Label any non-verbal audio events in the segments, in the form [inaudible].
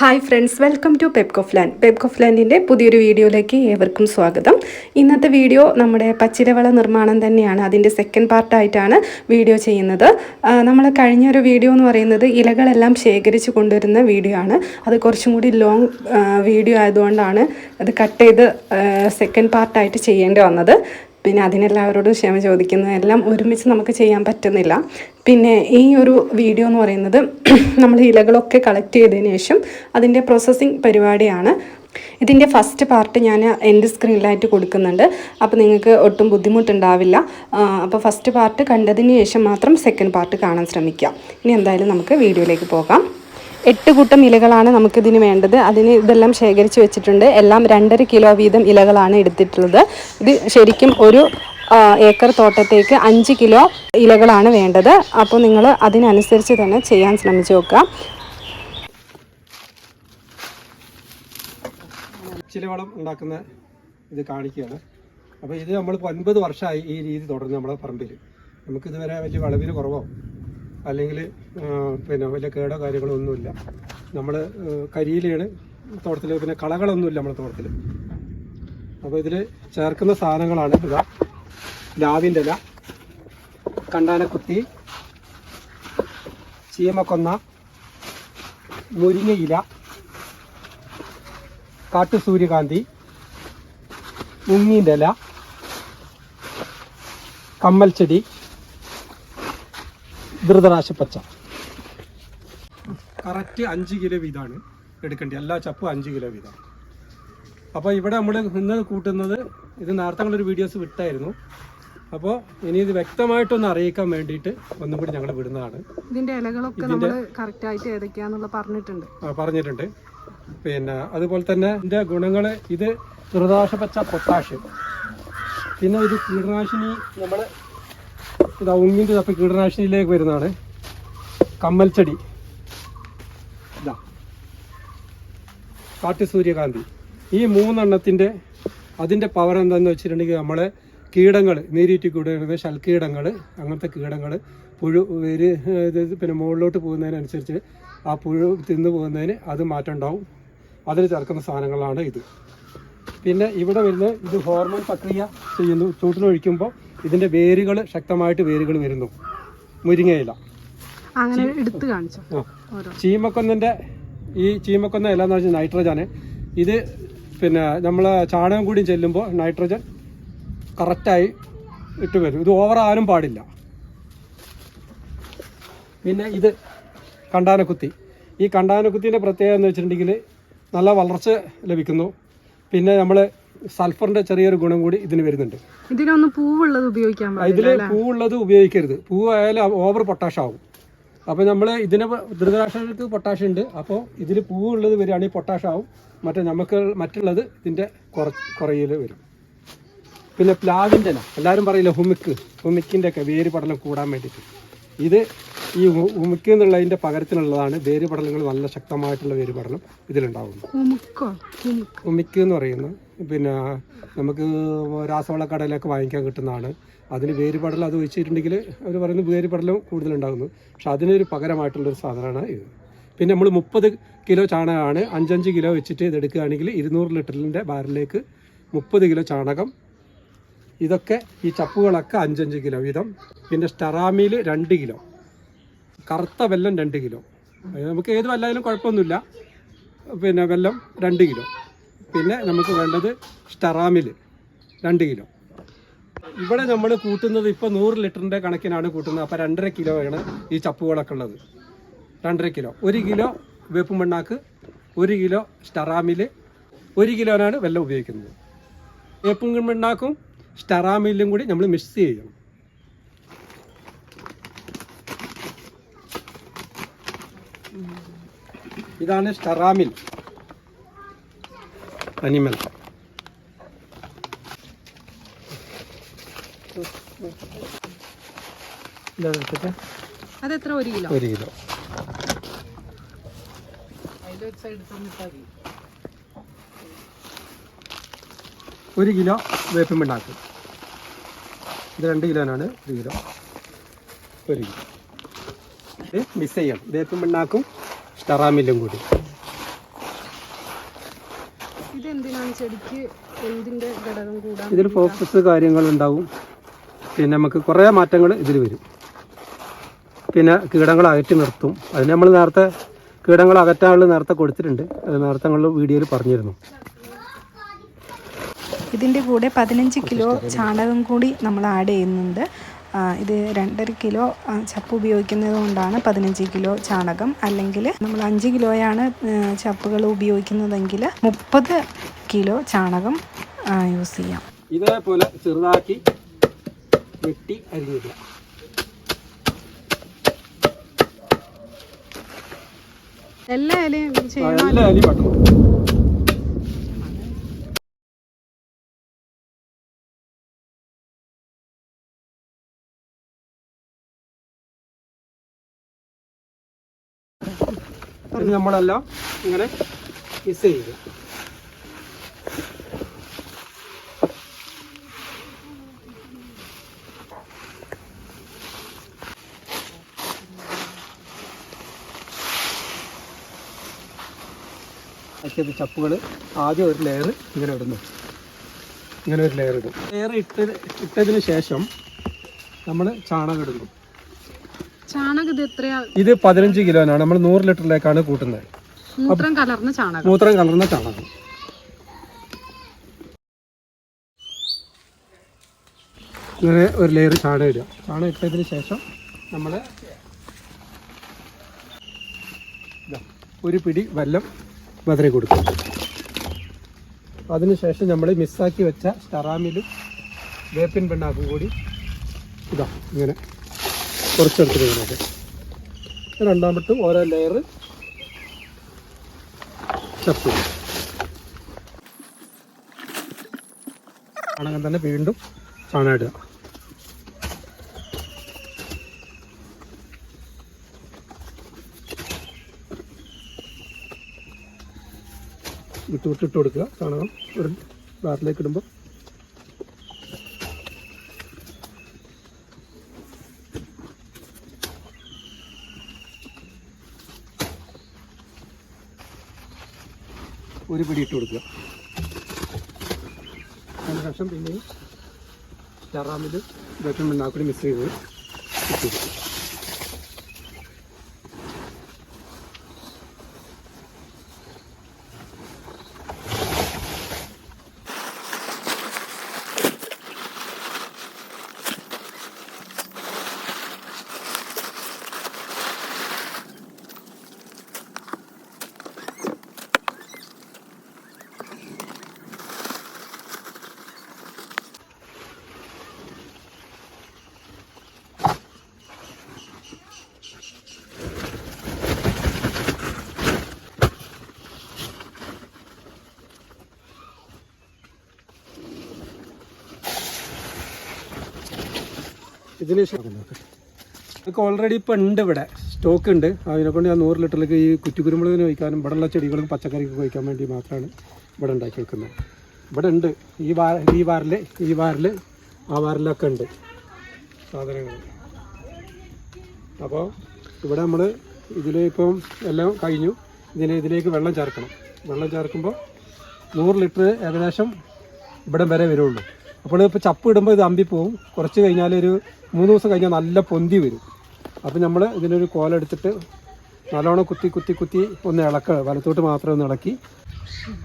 Hi friends welcome to പെപ്കോഫ്ലാൻഡ് പെപ്കോഫ്ലാൻഡിന്റെ പുതിയൊരു വീഡിയോയിലേക്ക് ഏവർക്കും സ്വാഗതം. ഇന്നത്തെ വീഡിയോ നമ്മുടെ പച്ചിലവള നിർമ്മാണം തന്നെയാണ്. അതിന്റെ സെക്കൻഡ് പാർട്ടായിട്ടാണ് വീഡിയോ ചെയ്യുന്നത്. നമ്മൾ കഴിഞ്ഞ ഒരു വീഡിയോ എന്ന് പറയുന്നത് ഇലകളെല്ലാം ശേഖരിച്ച് കൊണ്ടുവരുന്ന വീഡിയോ ആണ്. അത് കുറച്ചും കൂടി ലോങ് വീഡിയോ ആയതുകൊണ്ടാണ് അത് കട്ട് ചെയ്ത് സെക്കൻഡ് പാർട്ടായിട്ട് ചെയ്യേണ്ടി വന്നത്. പിന്നെ അതിനെല്ലാവരോടും ക്ഷമ ചോദിക്കുന്നു. എല്ലാം ഒരുമിച്ച് നമുക്ക് ചെയ്യാൻ പറ്റുന്നില്ല. പിന്നെ ഈ ഒരു വീഡിയോ എന്ന് പറയുന്നത് [clears throat] നമ്മൾ ഇലകളൊക്കെ കളക്ട് ചെയ്തതിന് ശേഷം അതിന്റെ പ്രോസസ്സിങ് പരിപാടിയാണ്. ഇതിന്റെ ഫസ്റ്റ് പാർട്ട് ഞാൻ എന്റെ സ്ക്രീനിലായിട്ട് കൊടുക്കുന്നുണ്ട്. അപ്പോൾ നിങ്ങൾക്ക് ഒട്ടും ബുദ്ധിമുട്ടുണ്ടാവില്ല. അപ്പോൾ ഫസ്റ്റ് പാർട്ട് കണ്ടതിന് ശേഷം മാത്രം സെക്കൻഡ് പാർട്ട് കാണാൻ ശ്രമിക്കുക ഇനി എന്തായാലും നമുക്ക് വീഡിയോയിലേക്ക് പോകാം. എട്ട് കൂട്ടം ഇലകളാണ് നമുക്കിതിന് വേണ്ടത്. അതിന് ഇതെല്ലാം ശേഖരിച്ച് വെച്ചിട്ടുണ്ട്. എല്ലാം രണ്ടര കിലോ വീതം ഇലകളാണ് എടുത്തിട്ടുള്ളത്. ഇത് ശരിക്കും ഒരു ഏക്കർ തോട്ടത്തേക്ക് അഞ്ച് കിലോ ഇലകളാണ് വേണ്ടത്. അപ്പോൾ നിങ്ങൾ അതിനനുസരിച്ച് തന്നെ ചെയ്യാൻ ശ്രമിച്ചു നോക്കുക. ചിലവളം ഉണ്ടാക്കുന്ന ഇത് കാണിക്കുകയാണ്. അപ്പോൾ ഇത് നമ്മൾ ഒൻപത് വർഷമായി ഈ രീതി തുടർന്ന് നമ്മുടെ പറമ്പിൽ. നമുക്കിതുവരെ വലിയ വളവിന് കുറവോ അല്ലെങ്കിൽ പിന്നെ വലിയ കേടോ കാര്യങ്ങളോ ഒന്നുമില്ല. നമ്മൾ കരിയിലാണ് തോട്ടത്തിൽ പിന്നെ കളകളൊന്നുമില്ല നമ്മുടെ തോട്ടത്തിൽ അപ്പോൾ ഇതിൽ ചേർക്കുന്ന സാധനങ്ങളാണ് ഇതാ. ലാവിന്റെ ഇല കണ്ടാനക്കുത്തി ചീമക്കൊന്ന മുരിങ്ങയില കാട്ടു സൂര്യകാന്തി മുങ്ങീന്റെ ഇല കമ്മൽ ചെടി ധൃതരാശപ്പച്ച. കറക്റ്റ് അഞ്ച് കിലോ വീതമാണ് എടുക്കേണ്ടത്. എല്ലാ ചപ്പും അഞ്ച് കിലോ വീതം അപ്പോൾ ഇവിടെ നമ്മൾ ഇന്ന് കൂട്ടുന്നത് ഇത് നേരത്തെ ഞങ്ങളൊരു വീഡിയോസ് വിട്ടായിരുന്നു. അപ്പോൾ ഇനി ഇത് വ്യക്തമായിട്ടൊന്ന് അറിയിക്കാൻ വേണ്ടിയിട്ട് ഒന്നും കൂടി ഞങ്ങൾ വിടുന്നതാണ്. ഇതിന്റെ ഇലകളൊക്കെ നമ്മൾ കറക്റ്റായിട്ട് ഏതൊക്കെയാണെന്നുള്ള പറഞ്ഞിട്ടുണ്ട്. ആ, പറഞ്ഞിട്ടുണ്ട്. പിന്നെ അതുപോലെ തന്നെ ഇതിന്റെ ഗുണങ്ങൾ ഇത് ത്രിദോഷപച്ച പൊട്ടാഷ്യം. പിന്നെ ഇത് കീടനാശിനി നമ്മൾ ഇത് ഉങ്ങിന്റെ തപ്പി കീടനാശിനിയിലേക്ക് വരുന്നതാണ്. കമ്മൽ ചെടി ഇതാ. കാട്ടു സൂര്യകാന്തി. ഈ മൂന്നെണ്ണത്തിന്റെ അതിന്റെ പവർ എന്താണെന്ന് വെച്ചിട്ടുണ്ടെങ്കിൽ നമ്മളെ കീടങ്ങൾ നീരീറ്റി കൂടുന്നത് ശൽക്കീടങ്ങൾ അങ്ങനത്തെ കീടങ്ങൾ പുഴു വേര് പിന്നെ മുകളിലോട്ട് പോകുന്നതിനനുസരിച്ച് ആ പുഴു തിന്നു പോകുന്നതിന് അത് മാറ്റം ഉണ്ടാവും. അതിൽ ചേർക്കുന്ന സാധനങ്ങളാണ് ഇത്. പിന്നെ ഇവിടെ വരുന്ന ഇത് ഹോർമോൺ പ്രക്രിയ ചെയ്യുന്നു. ചൂട്ടിനൊഴിക്കുമ്പോൾ ഇതിന്റെ വേരുകൾ ശക്തമായിട്ട് വേരുകൾ വരുന്നു. മുരിങ്ങയില. അങ്ങനെ എടുത്തു കാണിച്ചു. ആ. ചീമക്കൊന്നന്റെ ഈ ചീമക്കൊന്ന ഇല എന്ന് വെച്ചാൽ നൈട്രജന്. ഇത് പിന്നെ നമ്മൾ ചാണകം കൂടി ചെല്ലുമ്പോൾ നൈട്രജൻ കറക്റ്റായി ഇട്ട് വരും. ഇത് ഓവർ ആരും പാടില്ല. പിന്നെ ഇത് കണ്ടാനക്കുത്തി. ഈ കണ്ടാനക്കുത്തിന്റെ പ്രത്യേകത എന്ന് വെച്ചിട്ടുണ്ടെങ്കിൽ നല്ല വളർച്ച ലഭിക്കുന്നു. പിന്നെ നമ്മൾ സൾഫറിന്റെ ചെറിയൊരു ഗുണം കൂടി ഇതിന് വരുന്നുണ്ട്. ഇതിനൊന്നും പൂവുള്ളത് ഉപയോഗിക്കാൻ ഇതിൽ പൂവുള്ളത് ഉപയോഗിക്കരുത്. പൂവ് ആയാലും ഓവർ പൊട്ടാഷ് ആവും. അപ്പോൾ നമ്മൾ ഇതിന് ധൃതരാഷ്ട്രങ്ങൾക്ക് പൊട്ടാഷ് ഉണ്ട്. അപ്പോൾ ഇതിൽ പൂവുള്ളത് വരികയാണെങ്കിൽ പൊട്ടാഷ് ആവും. മറ്റേ നമുക്ക് മറ്റുള്ളത് ഇതിന്റെ കുറ കുറയിൽ വരും. പിന്നെ പ്ലാവിന്റെ എല്ലാവരും പറയില്ല ഹുമിക്ക്. ഹുമിക്കിന്റെ ഒക്കെ വേര് പടലം കൂടാൻ വേണ്ടിയിട്ട്. ഇത് ഈ ഹു- എന്നുള്ളതിന്റെ പകരത്തിനുള്ളതാണ് വേര് പടലങ്ങൾ നല്ല ശക്തമായിട്ടുള്ള വേര് പടലം ഇതിലുണ്ടാവുന്നത് ഉമിക്ക് എന്ന് പറയുന്നത് പിന്നെ നമുക്ക് രാസവള കടയിലൊക്കെ വാങ്ങിക്കാൻ കിട്ടുന്നതാണ്. അതിന് വേരുപടലം അത് ഒഴിച്ചിട്ടുണ്ടെങ്കിൽ അവർ പറയുന്നത് വേരുപടലം കൂടുതലുണ്ടാകുന്നു. പക്ഷെ അതിനൊരു പകരമായിട്ടുള്ളൊരു സാധനമാണ് ഇത്. പിന്നെ നമ്മൾ മുപ്പത് കിലോ ചാണകമാണ് അഞ്ചഞ്ച് കിലോ വെച്ചിട്ട് ഇതെടുക്കുകയാണെങ്കിൽ ഇരുന്നൂറ് ലിറ്ററിന്റെ ബാരലിലേക്ക് മുപ്പത് കിലോ ചാണകം ഇതൊക്കെ ഈ ചപ്പുകളൊക്കെ അഞ്ചഞ്ച് കിലോ വീതം. പിന്നെ സ്റ്ററാമിയിൽ രണ്ട് കിലോ കറുത്ത വെല്ലം രണ്ട് കിലോ. നമുക്ക് ഏത് വല്ലായാലും കുഴപ്പമൊന്നുമില്ല. പിന്നെ വെല്ലം രണ്ട് കിലോ. പിന്നെ നമുക്ക് വേണ്ടത് സ്റ്ററാമിൽ രണ്ട് കിലോ. ഇവിടെ നമ്മൾ കൂട്ടുന്നത് ഇപ്പോൾ നൂറ് ലിറ്ററിന്റെ കണക്കിനാണ് കൂട്ടുന്നത്. അപ്പോൾ രണ്ടര കിലോയാണ് ഈ ചപ്പുകളൊക്കെ ഉള്ളത്. രണ്ടര കിലോ. ഒരു കിലോ വേപ്പും മണ്ണാക്ക് ഒരു കിലോ സ്റ്ററാമിൽ ഒരു കിലോനാണ് വെള്ളം ഉപയോഗിക്കുന്നത്. വേപ്പും മണ്ണാക്കും സ്റ്ററാമിലും കൂടി നമ്മൾ മിക്സ് ചെയ്യണം. ഇതാണ് സ്റ്ററാമിൽ അനിമൽ. ഇതെടുത്തിട്ട് അതെത്ര? ഒരു കിലോ. ഒരു കിലോ. ഒരു കിലോ വേപ്പിൻ പിണ്ണാക്ക്. ഇത് രണ്ട് കിലോനാണ്. ഒരു കിലോ. ഒരു കിലോ. ഇത് മിക്സ് ചെയ്യണം. വേപ്പിൻ പിണ്ണാക്കും സ്റ്ററാമില്ലും കൂടി. ചെടിക്ക് ഘടകം ഇതിൽ ഫോക്കസ് കാര്യങ്ങൾ ഉണ്ടാവും പിന്നെ നമുക്ക് കുറേ മാറ്റങ്ങൾ ഇതിൽ വരും. പിന്നെ കീടങ്ങൾ അകറ്റി നിർത്തും. അതിന് നമ്മൾ നേരത്തെ കീടങ്ങൾ അകറ്റാനുള്ള നേരത്തെ കൊടുത്തിട്ടുണ്ട്. അത് നേരത്തെ നമ്മൾ വീഡിയോയിൽ പറഞ്ഞിരുന്നു. ഇതിന്റെ കൂടെ പതിനഞ്ച് കിലോ ചാണകം കൂടി നമ്മൾ ആഡ് ചെയ്യുന്നുണ്ട്. ഇത് രണ്ടര കിലോ ചപ്പ് ഉപയോഗിക്കുന്നത് കൊണ്ടാണ് പതിനഞ്ച് കിലോ ചാണകം. അല്ലെങ്കിൽ നമ്മൾ അഞ്ച് കിലോയാണ് ചപ്പുകൾ ഉപയോഗിക്കുന്നതെങ്കിൽ മുപ്പത് കിലോ ചാണകം യൂസ് ചെയ്യാം. ഇതേപോലെ ചെറുതാക്കി വെട്ടി അരിഞ്ഞിടുക. എല്ലാ ഇലയും എല്ലാ പട്ടണം നമ്മളെല്ലാം ഇങ്ങനെ മിസ് ചെയ്ത് ആക്കിയത് ചപ്പുകൾ ആദ്യം ഒരു ലെയർ ഇങ്ങനെ ഇടുന്നു. ഇങ്ങനെ ഒരു ലെയർ ഇടും. ലെയർ ഇട്ട് ഇട്ടതിന് ശേഷം നമ്മൾ ചാണകം ഇടുന്നു. ചാണകം ഇത് എത്രയാ? ഇത് പതിനഞ്ച് കിലോനാണ്. നമ്മൾ നൂറ് ലിറ്ററിലേക്കാണ് കൂട്ടുന്നത്. മൂത്രം കലർന്ന ചാണകം. മൂത്രം കലർന്ന ചാണകം. ഇങ്ങനെ ഒരു ലെയർ ചാണകം ഇടുക. ചാണകം ഇട്ടതിന് ശേഷം നമ്മൾ ഒരു പിടി വെല്ലം വതറി കൊടുക്കും. അതിനുശേഷം നമ്മൾ മിസ്സാക്കി വെച്ച സ്റ്ററാമിലും വേപ്പിൻ പെണ്ണാക്കും കൂടി ഇതാ ഇങ്ങനെ കുറച്ചെടുത്തിട്ട് ഇങ്ങനെയൊക്കെ രണ്ടാമട്ടും ഓരോ ലെയർ ചപ്പ് ചാണകം തന്നെ വീണ്ടും ചാണകം ഇടുക. വിട്ട് വിട്ട് ഇട്ട് കൊടുക്കുക ചാണകം ഒരു ബാറിലേക്ക് ഇടുമ്പോൾ ഒരു പിടി ഇട്ട് കൊടുക്കുക. അതിനുശേഷം പിന്നെയും ചറാമിൽ വേപ്പിൻ മണ്ണാക്കൂടി മിക്സ് ചെയ്ത് ഇട്ട് കൊടുക്കുക. ഇതിന് നമുക്ക് ഓൾറെഡി ഇപ്പം ഉണ്ട് ഇവിടെ. സ്റ്റോക്ക് ഉണ്ട്. അതിനെക്കൊണ്ട് ഞാൻ നൂറ് ലിറ്ററിലേക്ക് ഈ കുറ്റിക്കുരുമുളകിന് ഇവിടെ ഇവിടെയുള്ള ചെടികളും പച്ചക്കറിക്കും വയ്ക്കാൻ വേണ്ടി മാത്രമാണ് ഇവിടെ ഉണ്ടാക്കി വെക്കുന്നത്. ഇവിടെ ഉണ്ട്. ഈ വാ ഈ വാറിൽ ഈ വാറിൽ ആ വാറിലൊക്കെ ഉണ്ട് സാധനങ്ങൾ അപ്പോൾ ഇവിടെ നമ്മൾ ഇതിലിപ്പം എല്ലാം കഴിഞ്ഞു. ഇതിന് ഇതിലേക്ക് വെള്ളം ചേർക്കണം. വെള്ളം ചേർക്കുമ്പോൾ നൂറ് ലിറ്റർ ഏകദേശം ഇവിടം വരെ വരുള്ളൂ. അപ്പോൾ ഇപ്പോൾ ചപ്പ് ഇടുമ്പോൾ ഇത് അമ്പി പോവും. കുറച്ച് കഴിഞ്ഞാൽ ഒരു മൂന്ന് ദിവസം കഴിഞ്ഞാൽ നല്ല പൊന്തി വരും. അപ്പോൾ നമ്മൾ ഇതിനൊരു കോലെടുത്തിട്ട് നല്ലോണം കുത്തി കുത്തി കുത്തി ഒന്ന് ഇളക്ക വലത്തോട്ട് മാത്രം ഒന്ന് ഇളക്കി.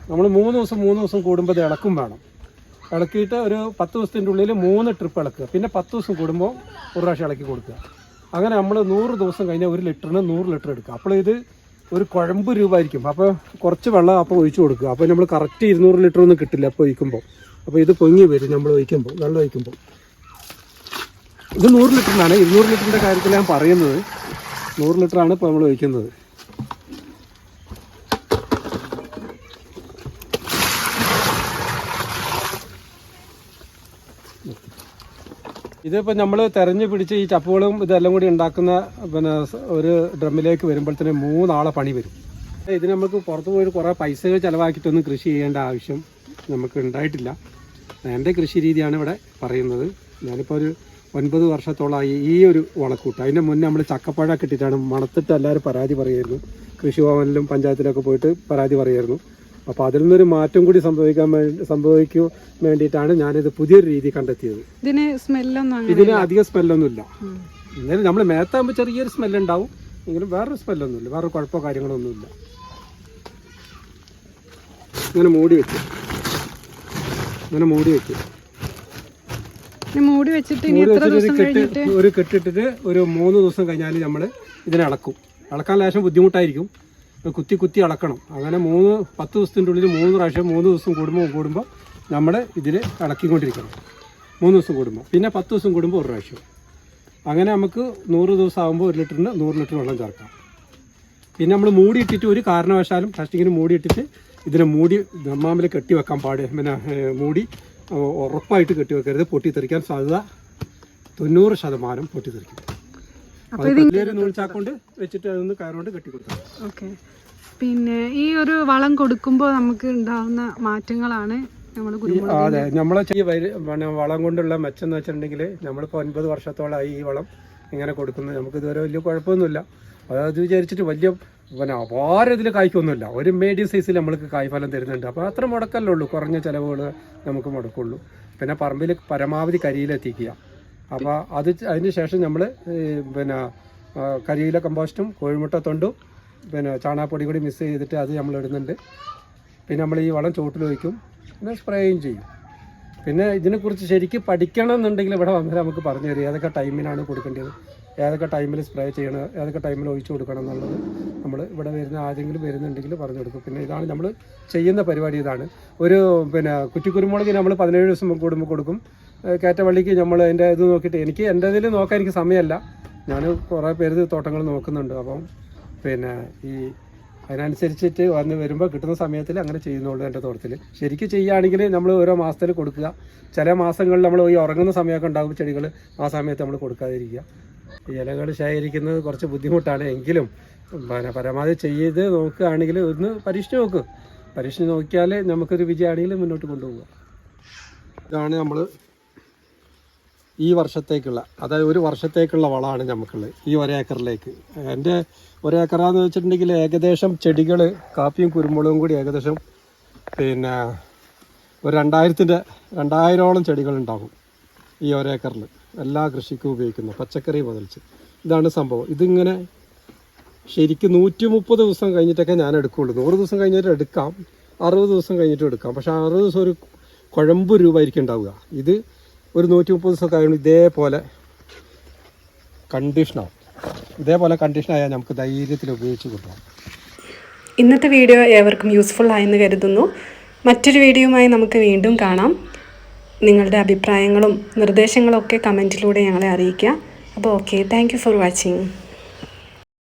നമ്മൾ മൂന്ന് ദിവസം മൂന്ന് ദിവസം കൂടുമ്പോൾ ഇത് ഇളക്കും വേണം. ഇളക്കിയിട്ട് ഒരു പത്ത് ദിവസത്തിന്റെ ഉള്ളിൽ മൂന്ന് ട്രിപ്പ് ഇളക്കുക. പിന്നെ പത്ത് ദിവസം കൂടുമ്പോൾ ഒരു പ്രാവശ്യം ഇളക്കി കൊടുക്കുക. അങ്ങനെ നമ്മൾ നൂറ് ദിവസം കഴിഞ്ഞാൽ ഒരു ലിറ്ററിന് നൂറ് ലിറ്റർ എടുക്കുക. അപ്പോൾ ഇത് ഒരു കുഴമ്പ് രൂപമായിരിക്കും. അപ്പോൾ കുറച്ച് വെള്ളം അപ്പോൾ ഒഴിച്ചു കൊടുക്കുക. അപ്പോൾ നമ്മൾ കറക്റ്റ് ഇരുന്നൂറ് ലിറ്റർ ഒന്നും കിട്ടില്ല അപ്പോൾ ഒഴിക്കുമ്പോൾ. അപ്പോൾ ഇത് പൊങ്ങി വരും നമ്മൾ ഒഴിക്കുമ്പോൾ വെള്ളം ഒഴിക്കുമ്പോൾ. ഇത് നൂറ് ലിറ്ററിനാണ് ഇരുന്നൂറ് ലിറ്ററിന്റെ കാര്യത്തിൽ ഞാൻ പറയുന്നത്. നൂറ് ലിറ്ററാണ് ഇപ്പോൾ നമ്മൾ ഒഴിക്കുന്നത് ഇതിപ്പോൾ നമ്മൾ തെരഞ്ഞു പിടിച്ച് ഈ ചപ്പുകളും ഇതെല്ലാം കൂടി ഉണ്ടാക്കുന്ന പിന്നെ ഒരു ഡ്രമ്മിലേക്ക് വരുമ്പോഴത്തേന് മൂന്നാളെ പണി വരും. ഇത് നമുക്ക് പുറത്ത് പോയി കുറേ പൈസകൾ ചിലവാക്കിയിട്ടൊന്നും കൃഷി ചെയ്യേണ്ട ആവശ്യം നമുക്ക് ഉണ്ടായിട്ടില്ല. എന്റെ കൃഷി രീതിയാണ് ഇവിടെ പറയുന്നത്. ഞാനിപ്പോൾ ഒരു ഒൻപത് വർഷത്തോളമായി ഈ ഒരു വളക്കൂട്ട്. അതിന്റെ മുന്നേ നമ്മൾ ചക്കപ്പഴമൊക്കെ ഇട്ടിട്ടാണ് മണത്തിട്ട് എല്ലാവരും പരാതി പറയുമായിരുന്നു കൃഷിഭവനിലും പഞ്ചായത്തിലൊക്കെ പോയിട്ട് പരാതി പറയുമായിരുന്നു അപ്പോൾ അതിൽ നിന്നൊരു മാറ്റം കൂടി സംഭവിക്കാൻ വേണ്ടി സംഭവിക്കൂ വേണ്ടിയിട്ടാണ് ഞാനിത് പുതിയൊരു രീതി കണ്ടെത്തിയത്. ഇതിന് സ്മെല്ലൊന്നും ഇതിന് അധികം സ്മെല്ലൊന്നുമില്ല. എന്നാലും നമ്മൾ മേത്താകുമ്പോൾ ചെറിയൊരു സ്മെല്ലുണ്ടാവും. എങ്കിലും വേറൊരു സ്മെല്ലൊന്നുമില്ല. വേറെ കുഴപ്പമോ കാര്യങ്ങളോ ഒന്നുമില്ല ഇങ്ങനെ മൂടി വെക്കും. ഇങ്ങനെ മൂടി വെക്കും. മൂടി വെച്ചിട്ട് മൂടി ഒരു കെട്ട് ഒരു കെട്ടിട്ടിട്ട് ഒരു മൂന്ന് ദിവസം കഴിഞ്ഞാൽ നമ്മൾ ഇതിനെ അളക്കും അളക്കാൻ ലേശം ബുദ്ധിമുട്ടായിരിക്കും. കുത്തി കുത്തി അളക്കണം അങ്ങനെ മൂന്ന് പത്ത് ദിവസത്തിന്റെ ഉള്ളിൽ മൂന്ന് പ്രാവശ്യം മൂന്ന് ദിവസം കൂടുമ്പോൾ കൂടുമ്പോൾ നമ്മൾ ഇതിൽ ഇളക്കിക്കൊണ്ടിരിക്കണം മൂന്ന് ദിവസം കൂടുമ്പോൾ. പിന്നെ പത്ത് ദിവസം കൂടുമ്പോൾ ഒരു പ്രാവശ്യം. അങ്ങനെ നമുക്ക് നൂറ് ദിവസം ആകുമ്പോൾ ഒരു ലിറ്ററിന് നൂറ് ലിറ്റർ വെള്ളം ചേർക്കാം. പിന്നെ നമ്മൾ മൂടിയിട്ടിട്ട് ഒരു കാരണവശാലും പ്ലാസ്റ്റിക്കിന് മൂടിയിട്ടിട്ട് ഇതിനെ മൂടി ദമ്മാമിൽ കെട്ടി വെക്കാൻ പാടില്ല പിന്നെ മൂടി ഉറപ്പായിട്ട് കെട്ടി വെക്കരുത്. പൊട്ടിത്തെറിക്കാൻ സാധ്യത തൊണ്ണൂറ് ശതമാനം പൊട്ടിത്തെറിക്കും. നൂൽച്ചാക്കൊണ്ട് വെച്ചിട്ട് അതൊന്ന് കയറുകൊണ്ട് കെട്ടി കൊടുക്കാം ഓക്കെ. പിന്നെ ഈ ഒരു വളം കൊടുക്കുമ്പോൾ നമുക്ക് ഉണ്ടാവുന്ന മാറ്റങ്ങളാണ് അതെ നമ്മളെ പിന്നെ വളം കൊണ്ടുള്ള മെച്ചം എന്ന് വെച്ചിട്ടുണ്ടെങ്കിൽ നമ്മളിപ്പോൾ ഒൻപത് വർഷത്തോളമായി ഈ വളം ഇങ്ങനെ കൊടുക്കുന്നത്. നമുക്ക് ഇതുവരെ വലിയ കുഴപ്പമൊന്നുമില്ല. അതായത് വിചാരിച്ചിട്ട് വലിയ പിന്നെ അപാരം ഇതിൽ കായ്ക്കൊന്നുമില്ല. ഒരു മീഡിയം സൈസിൽ നമ്മൾക്ക് കായ്ഫലം തരുന്നുണ്ട്. അപ്പോൾ അത്ര മുടക്കല്ലേ ഉള്ളൂ. കുറഞ്ഞ ചിലവുകൾ നമുക്ക് മുടക്കുള്ളൂ. പിന്നെ പറമ്പിൽ പരമാവധി കരിയിലെത്തിക്കുക. അപ്പോൾ അത് അതിന് ശേഷം നമ്മൾ പിന്നെ കരിയില കമ്പോസ്റ്റും കോഴിമുട്ട തൊണ്ടും പിന്നെ ചാണകപ്പൊടി കൂടി മിക്സ് ചെയ്തിട്ട് അത് നമ്മൾ ഇടുന്നുണ്ട്. പിന്നെ നമ്മൾ ഈ വളം ചുവട്ടിൽ വയ്ക്കും പിന്നെ സ്പ്രേയും ചെയ്യും. പിന്നെ ഇതിനെക്കുറിച്ച് ശരിക്കും പഠിക്കണം എന്നുണ്ടെങ്കിൽ ഇവിടെ വന്നാൽ നമുക്ക് പറഞ്ഞു തരും ഏതൊക്കെ ടൈമിനാണ് കൊടുക്കേണ്ടത്. ഏതൊക്കെ ടൈമിൽ സ്പ്രേ ചെയ്യണം ഏതൊക്കെ ടൈമിൽ ഒഴിച്ചു കൊടുക്കണം എന്നുള്ളത് നമ്മൾ ഇവിടെ വരുന്ന ആരെങ്കിലും വരുന്നുണ്ടെങ്കിൽ പറഞ്ഞു കൊടുക്കും. പിന്നെ ഇതാണ് നമ്മൾ ചെയ്യുന്ന പരിപാടി ഇതാണ്. ഒരു പിന്നെ കുറ്റിക്കുരുമുളക് നമ്മൾ പതിനേഴ് ദിവസം കൂടുമ്പോൾ കൊടുക്കും. കയറ്റവള്ളിക്ക് നമ്മൾ അതിന്റെ ഇത് നോക്കിയിട്ട് എനിക്ക് എന്റെ ഇതിൽ നോക്കാൻ എനിക്ക് സമയമല്ല. ഞാൻ കുറേ പേര് തോട്ടങ്ങൾ നോക്കുന്നുണ്ട്. അപ്പം പിന്നെ ഈ അതിനനുസരിച്ചിട്ട് വന്ന് വരുമ്പോൾ കിട്ടുന്ന സമയത്തിൽ അങ്ങനെ ചെയ്യുന്നുള്ളൂ എന്റെ തോട്ടത്തിൽ ശരിക്കും ചെയ്യുകയാണെങ്കിൽ നമ്മൾ ഓരോ മാസത്തിൽ കൊടുക്കുക. ചില മാസങ്ങളിൽ നമ്മൾ ഈ ഉറങ്ങുന്ന സമയമൊക്കെ ഉണ്ടാകും ചെടികൾ ആ സമയത്ത് നമ്മൾ കൊടുക്കാതിരിക്കുക. ഇലകൾ ശേഖരിക്കുന്നത് കുറച്ച് ബുദ്ധിമുട്ടാണ്. എങ്കിലും പിന്നെ പരമാവധി ചെയ്ത് നോക്കുകയാണെങ്കിൽ ഒന്ന് പരീക്ഷിച്ച് നോക്ക്. പരീക്ഷിച്ച് നോക്കിയാൽ നമുക്കൊരു വിജയമാണെങ്കിൽ മുന്നോട്ട് കൊണ്ടുപോകുക ഇതാണ് നമ്മൾ ഈ വർഷത്തേക്കുള്ള അതായത് ഒരു വർഷത്തേക്കുള്ള വളമാണ് നമുക്കുള്ളത് ഈ ഒരേക്കറിലേക്ക്. എന്റെ ഒരേക്കറാന്ന് വെച്ചിട്ടുണ്ടെങ്കിൽ ഏകദേശം ചെടികൾ കാപ്പിയും കുരുമുളകും കൂടി ഏകദേശം പിന്നെ ഒരു രണ്ടായിരത്തിന്റെ രണ്ടായിരോളം ചെടികളുണ്ടാകും ഈ ഒരേക്കറിൽ. എല്ലാ കൃഷിക്കും ഉപയോഗിക്കുന്ന പച്ചക്കറി മുതൽച്ച്. ഇതാണ് സംഭവം. ഇതിങ്ങനെ ശരിക്കും നൂറ്റി മുപ്പത് ദിവസം കഴിഞ്ഞിട്ടൊക്കെ ഞാൻ എടുക്കുകയുള്ളൂ നൂറ് ദിവസം കഴിഞ്ഞിട്ട് എടുക്കാം അറുപത് ദിവസം കഴിഞ്ഞിട്ട് എടുക്കാം. പക്ഷേ അറുപത് ദിവസം ഒരു കുഴമ്പ് രൂപ ആയിരിക്കും ഉണ്ടാവുക. ഇത് ഒരു നൂറ്റി മുപ്പത് ദിവസമൊക്കെ ആയതുകൊണ്ട് ഇതേപോലെ കണ്ടീഷനാവും ഇതേപോലെ കണ്ടീഷനായാൽ നമുക്ക് ധൈര്യത്തിൽ ഉപയോഗിച്ച് കൊടുക്കാം ഇന്നത്തെ വീഡിയോ ഏവർക്കും യൂസ്ഫുൾ ആയെന്ന് കരുതുന്നു. മറ്റൊരു വീഡിയോയുമായി നമുക്ക് വീണ്ടും കാണാം. നിങ്ങളുടെ അഭിപ്രായങ്ങളും നിർദ്ദേശങ്ങളും ഒക്കെ കമന്റിലൂടെ ഞങ്ങളെ അറിയിക്കുക. അപ്പോൾ ഓക്കെ താങ്ക് ഫോർ വാച്ചിങ്